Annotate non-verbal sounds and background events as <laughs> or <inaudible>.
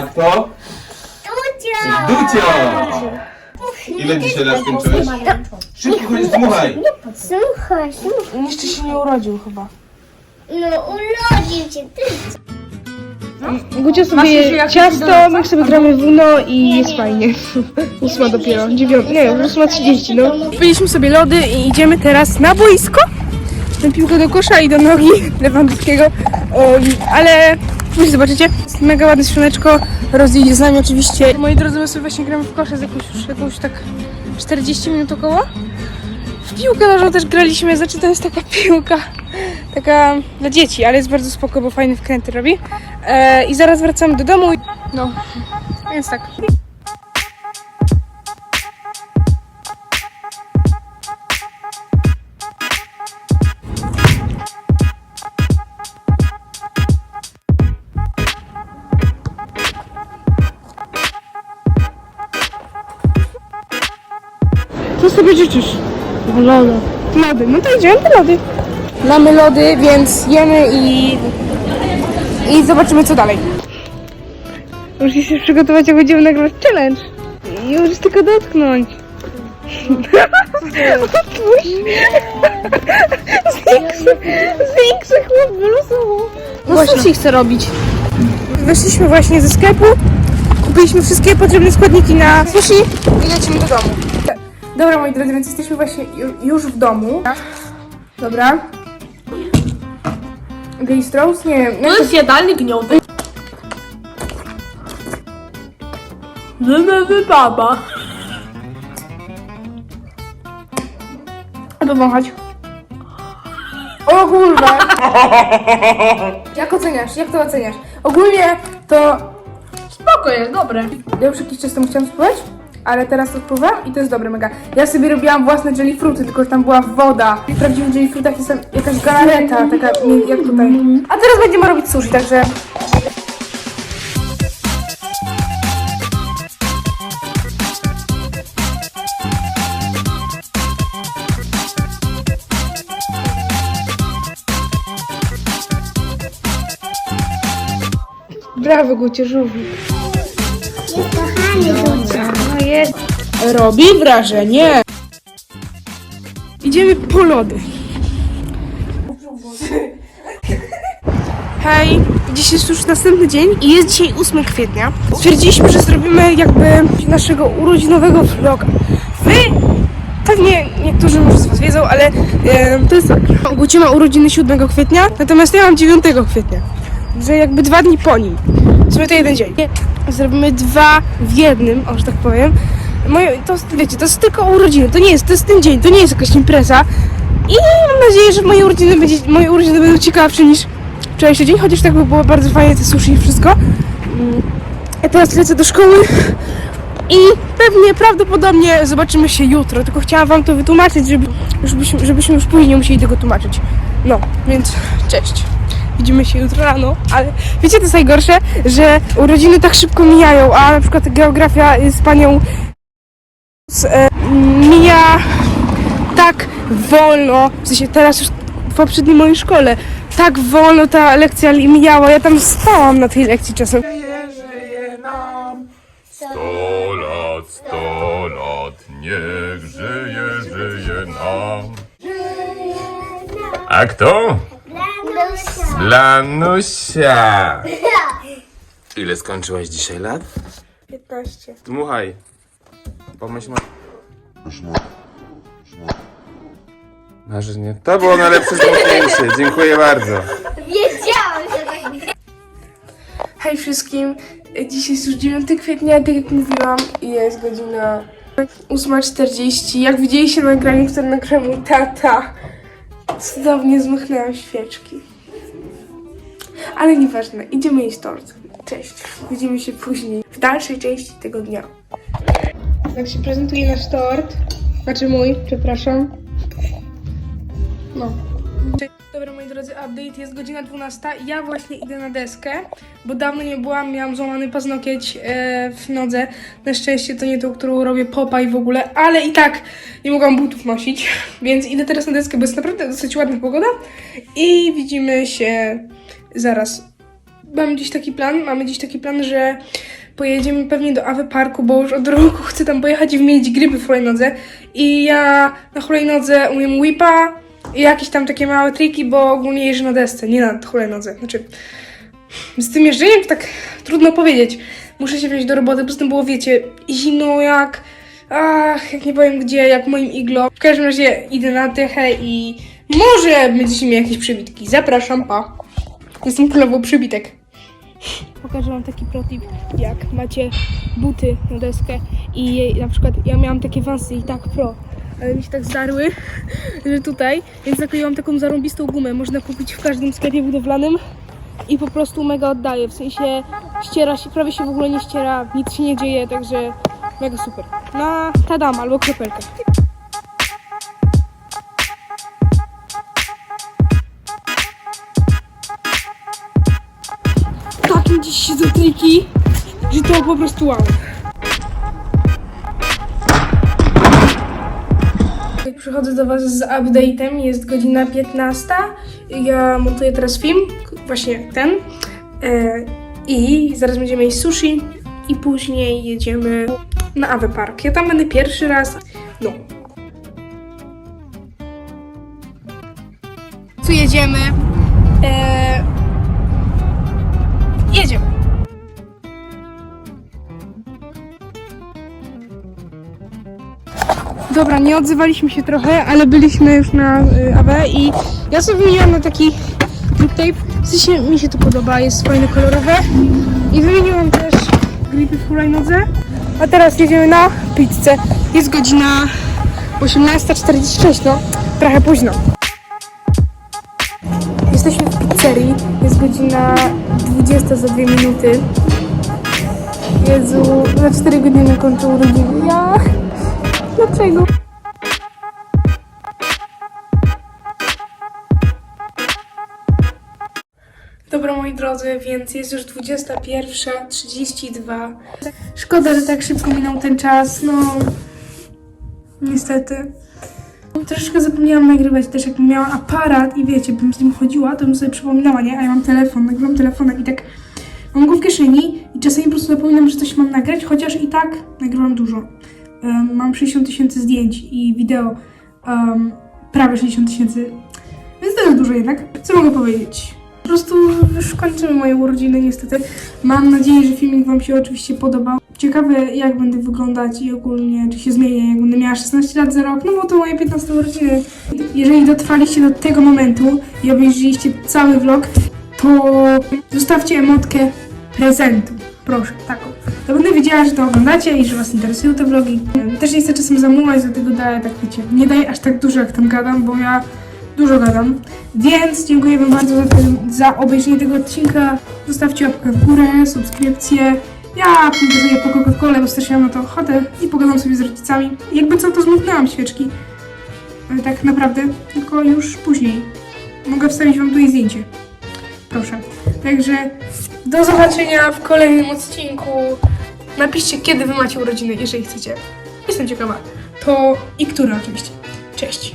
A kto? Tucia! Ducio! Ile dzisiaj lat skończyłeś? Szybko, chodź, dmuchaj! Słuchaj, słuchaj. Jeszcze się nie urodził chyba. No urodził cię, ty Gucia sobie ciasto, my sobie gramy w Uno i jest fajnie. <laughs> Ósma dopiero, dziewiąta, nie, już ósma trzydzieści, no. Kupiliśmy sobie lody i idziemy teraz na boisko. Na piłkę do kosza i do nogi <laughs> Lewandowskiego, um, ale później zobaczycie. Mega ładne słoneczko, rozjedzie z nami oczywiście. Moi drodzy, my sobie właśnie gramy w kosze z jakąś, już jakąś tak 40 minut około. W piłkę nożną też graliśmy, znaczy to jest taka <laughs> piłka, taka dla dzieci, ale jest bardzo spoko, bo fajne wkręty robi. E, I zaraz wracamy do domu. No, więc tak. Co sobie życzysz? Lody. Lody, no to idziemy po lody. Mamy lody, więc jemy i... I zobaczymy co dalej. Muszę się przygotować, jak będziemy nagrywać challenge. I już tylko dotknąć. Otwórz. Zwiększy chłop wylosował. No sushi chcę robić. Weszliśmy właśnie ze sklepu. Kupiliśmy wszystkie potrzebne składniki na sushi i lecimy do domu. Dobra moi drodzy, więc jesteśmy właśnie ju- już w domu. Dobra. Gejstrous? Nie wiem. To jest jadalny gnioty. Wy baba. powąchać. O kurwa! Jak oceniasz? Jak to oceniasz? Ogólnie to Spoko jest, dobre. ja już jakiś czas temu chciałam spróbować, ale teraz spróbowałam i to jest dobre mega. Ja sobie robiłam własne jelly fruity, tylko że tam była woda. W prawdziwych jelly fruitach jest jakaś galareta, taka jak tutaj. A teraz będziemy robić sushi, także... Brawo, Gucie, żółwik. Robi wrażenie. Idziemy po lody. Hej, dziś jest już następny dzień i jest dzisiaj 8 kwietnia. Stwierdziliśmy, że zrobimy jakby naszego urodzinowego vloga. Wy pewnie niektórzy może z was wiedzą, ale e, to jest tak. Gucie ma urodziny 7 kwietnia, natomiast ja mam 9 kwietnia. Że jakby dwa dni po nim. W sumie to jeden dzień. Zrobimy dwa w jednym, o, że tak powiem. Moje, to wiecie, to jest tylko urodziny, to nie jest, to jest ten dzień, to nie jest jakaś impreza. I mam nadzieję, że moje urodziny, będzie, moje urodziny będą ciekawsze niż wczorajszy dzień, chociaż tak by było bardzo fajnie, te sushi i wszystko. Mm. Ja teraz lecę do szkoły i pewnie, prawdopodobnie zobaczymy się jutro, tylko chciałam wam to wytłumaczyć, żeby, żebyśmy, żebyśmy już później nie musieli tego tłumaczyć. No, więc cześć. Widzimy się jutro rano, ale wiecie, to jest najgorsze, że urodziny tak szybko mijają, a na przykład geografia z panią mija tak wolno, w sensie teraz już w poprzedniej mojej szkole, tak wolno ta lekcja mijała, ja tam spałam na tej lekcji czasem. Sto lat, sto lat, niech żyje, żyje nam. A kto? Lanusia. Lanusia. Ile skończyłaś dzisiaj lat? 15. Dmuchaj. Pomyśl ma... Marzenie. To było najlepsze zdjęcie. Dziękuję bardzo. Wiedziałam, że tak Hej wszystkim, dzisiaj jest już 9 kwietnia, tak jak mówiłam, i jest godzina 8.40. Jak widzieliście na nagraniu, które nagrał mój tata, cudownie zmachnęłam świeczki. Ale nieważne, idziemy jeść tort. Cześć, widzimy się później, w dalszej części tego dnia. Tak się prezentuje nasz tort. Znaczy mój, przepraszam. No. Dobra moi drodzy, update jest godzina 12. Ja właśnie idę na deskę, bo dawno nie byłam, miałam złamany paznokieć e, w nodze. Na szczęście to nie tą, którą robię popa i w ogóle, ale i tak nie mogłam butów nosić, <laughs> więc idę teraz na deskę, bo jest naprawdę dosyć ładna pogoda i widzimy się zaraz mam dziś taki plan, mamy dziś taki plan, że pojedziemy pewnie do Awe Parku, bo już od roku chcę tam pojechać i mieć grypy w hulajnodze. I ja na hulajnodze umiem whipa i jakieś tam takie małe triki, bo ogólnie jeżdżę na desce, nie na hulajnodze. Znaczy, z tym jeżdżeniem tak trudno powiedzieć. Muszę się wziąć do roboty, poza tym było, wiecie, zimno jak... Ach, jak nie powiem gdzie, jak moim iglo. W każdym razie idę na dychę i może będziecie mieli jakieś przybitki. Zapraszam, pa. Jestem królową przybitek. Pokażę wam taki protip, jak macie buty na deskę i na przykład ja miałam takie wansy i tak pro, ale mi się tak zdarły, <laughs> że tutaj, więc nakleiłam taką zarąbistą gumę, można kupić w każdym sklepie budowlanym i po prostu mega oddaje, w sensie ściera się, prawie się w ogóle nie ściera, nic się nie dzieje, także mega super. Na tadam albo kropelkę. Dziś się za triki, że to po prostu wow. Przychodzę do Was z update'em, jest godzina 15. Ja montuję teraz film, właśnie ten. E, I zaraz będziemy jeść sushi i później jedziemy na Awe Park. Ja tam będę pierwszy raz. No. Tu jedziemy. E, Dobra, nie odzywaliśmy się trochę, ale byliśmy już na y, AW i ja sobie wymieniłam na taki grip tape. W sensie mi się to podoba, jest fajne, kolorowe. I wymieniłam też gripy w hulajnodze. A teraz jedziemy na pizzę. Jest godzina 18.46, no trochę późno. Jesteśmy w pizzerii. Jest godzina 20 za 2 minuty. Jezu, za 4 godziny kończę urodziny. Ja... Dlaczego? Dobra, moi drodzy, więc jest już 21.32. Szkoda, że tak szybko minął ten czas, no... Niestety. Troszeczkę zapomniałam nagrywać też, jak miałam aparat i wiecie, bym z nim chodziła, to bym sobie przypominała, nie? A ja mam telefon, nagrywam telefonem i tak mam go w kieszeni i czasami po prostu zapominam, że coś mam nagrać, chociaż i tak nagrywam dużo. Mam 60 tysięcy zdjęć i wideo em, prawie 60 tysięcy, więc to jest dużo jednak. Co mogę powiedzieć? Po prostu już kończymy moje urodziny niestety. Mam nadzieję, że filmik Wam się oczywiście podobał. Ciekawe jak będę wyglądać i ogólnie czy się zmienię jak będę miała 16 lat za rok, no bo to moje 15 urodziny. Jeżeli dotrwaliście do tego momentu i obejrzeliście cały vlog, to zostawcie emotkę prezentu. Proszę, taką. To będę wiedziała, że to oglądacie i że Was interesują te vlogi. Też nie chcę czasem zamulać, dlatego daję tak, wiecie, nie daję aż tak dużo jak tam gadam, bo ja dużo gadam. Więc dziękuję Wam bardzo za, ten, za obejrzenie tego odcinka. Zostawcie łapkę w górę, subskrypcję. Ja pójdę sobie po Coca-Colę, bo też na to ochotę i pogadam sobie z rodzicami. Jakby co, to zmknęłam świeczki. Tak naprawdę, tylko już później. Mogę wstawić Wam tutaj zdjęcie. Proszę. Także do zobaczenia w kolejnym odcinku. Napiszcie, kiedy Wy macie urodziny, jeżeli chcecie. Jestem ciekawa. To i który oczywiście. Cześć.